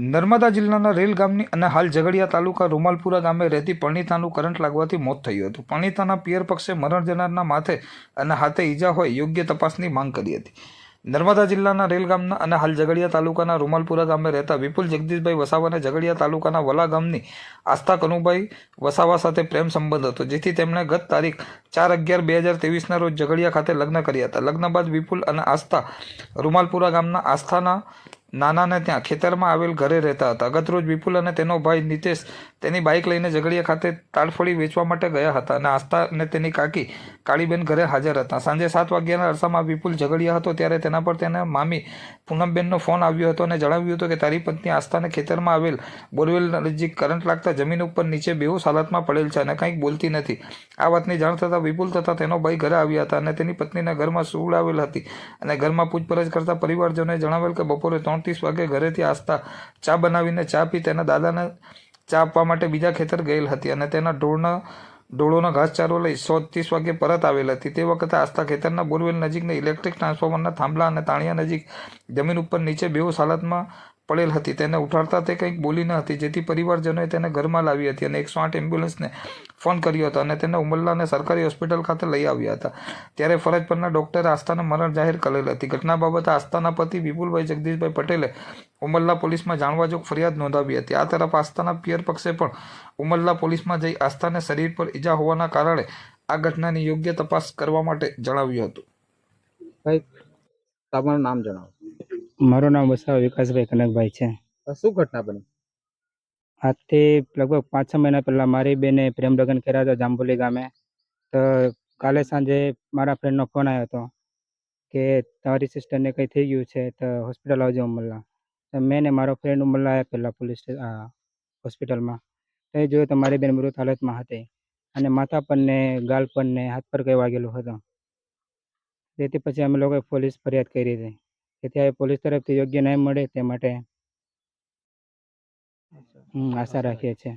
નર્મદા જિલ્લાના રેલ ગામની અને હાલ ઝઘડિયા તાલુકા રૂમાલપુરા ગામે રહેતી પરણિતાનું કરંટ લાગવાથી મોત થયું હતું. પરણિતાના પિયર પક્ષે મરણ જનારના માથે અને હાથે ઈજા હોય યોગ્ય તપાસની માંગ કરી હતી. નર્મદા જિલ્લાના રેલ ગામના અને હાલ ઝઘડિયા તાલુકાના રૂમાલપુરા ગામે રહેતા વિપુલ જગદીશભાઈ વસાવાને ઝઘડિયા તાલુકાના વલા ગામની આસ્થા કનુભાઈ વસાવા સાથે પ્રેમ સંબંધ હતો, જેથી તેમણે ગત તારીખ ચાર અગિયાર બે હજાર તેવીસના રોજ ઝઘડિયા ખાતે લગ્ન કર્યા હતા. લગ્ન બાદ વિપુલ અને આસ્થા રૂમાલપુરા ગામના આસ્થાના નાનાને ત્યાં ખેતરમાં આવેલ ઘરે રહેતા હતા. અગતરોજ વિપુલ અને તેનો ભાઈ નિતેશ તેની બાઇક લઈને ઝઘડિયા ખાતે તાળફળી વેચવા માટે ગયા હતા અને આસ્થા અને તેની કાકી કાળીબેન ઘરે હાજર હતા. સાંજે સાત વાગ્યાના અરસામાં વિપુલ ઝઘડિયા હતો ત્યારે તેના પર તેના મામી પૂનમબેનનો ફોન આવ્યો હતો અને જણાવ્યું હતું કે, તારી પત્ની આસ્થાને ખેતરમાં આવેલ બોરવેલ નજીક કરંટ લાગતા જમીન ઉપર નીચે બેહોશ હાલતમાં પડેલ છે અને કંઈક બોલતી નથી. આ વાતની જાણ થતાં વિપુલ તથા તેનો ભાઈ ઘરે આવ્યા હતા અને તેની પત્નીને ઘરમાં સુવડાવેલ હતી અને ઘરમાં પૂછપરછ કરતા પરિવારજનોએ જણાવેલ કે, બપોરે ત્રણ ત્રીસ વાગે ઘરેથી આસ્થા ચા બનાવીને ચા પી તેના દાદાને ચા આપવા માટે બીજા ખેતર ગયેલ હતી અને તેના ઢોળના ઢોળોનો ઘાસચારો લઈ સો ત્રીસ વાગે પરત આવેલ હતી. તે વખતે આસ્થા ખેતરના બોરવેલ નજીકના ઇલેક્ટ્રિક ટ્રાન્સફોર્મરના થાંભલા અને તાણિયા નજીક જમીન ઉપર નીચે બેહોશ હાલતમાં પડેલ હતી. તેને ઉઠાડતા તે કંઈક બોલી ન હતી, જેથી પરિવારજનોએ તેને ઘરમાં લાવી હતી અને એકસો આઠ એમ્બ્યુલન્સને ફોન કર્યો હતો અને તેને ઉમરલાને સરકારી હોસ્પિટલ ખાતે લઈ આવ્યા હતા. ત્યારે ફરજ પરના ડોક્ટરે આસ્થાને મરણ જાહેર કરેલ હતી. ઘટના બાબતે આસ્થાના પતિ વિપુલભાઈ જગદીશભાઈ પટેલે ઉમરલા પોલીસમાં જાણવા જોગ ફરિયાદ નોંધાવી હતી. આ તરફ આસ્થાના પિયર પક્ષે પણ ઉમરલા પોલીસમાં જઈ આસ્થાને શરીર પર ઈજા હોવાના કારણે આ ઘટનાની યોગ્ય તપાસ કરવા માટે જણાવ્યું હતું. ભાઈ તમારું નામ જણાવો. મારું નામ વસાવા વિકાસભાઈ કનકભાઈ છે. આ શું ઘટના બની? આજથી લગભગ પાંચ છ મહિના પહેલાં મારી બેને પ્રેમ લગ્ન કર્યા હતા જાંબુલી ગામે. તો કાલે સાંજે મારા ફ્રેન્ડનો ફોન આવ્યો હતો કે તમારી સિસ્ટરને કંઈ થઈ ગયું છે તો હોસ્પિટલ આવજો ઉમરલા તો મેં ને મારો ફ્રેન્ડ ઉમરલા આવ્યા પહેલાં પોલીસ હોસ્પિટલમાં તે જોયું તો મારી બેન મૃત હાલતમાં હતી. અને માથા પર ને ગાલ પર ને હાથ પર કંઈ વાગેલું હતું. તેથી પછી અમે લોકોએ પોલીસ ફરિયાદ કરી હતી. તેથી હવે પોલીસ તરફથી યોગ્ય ન્યાય મળે તે માટે આશા રાખીએ છીએ.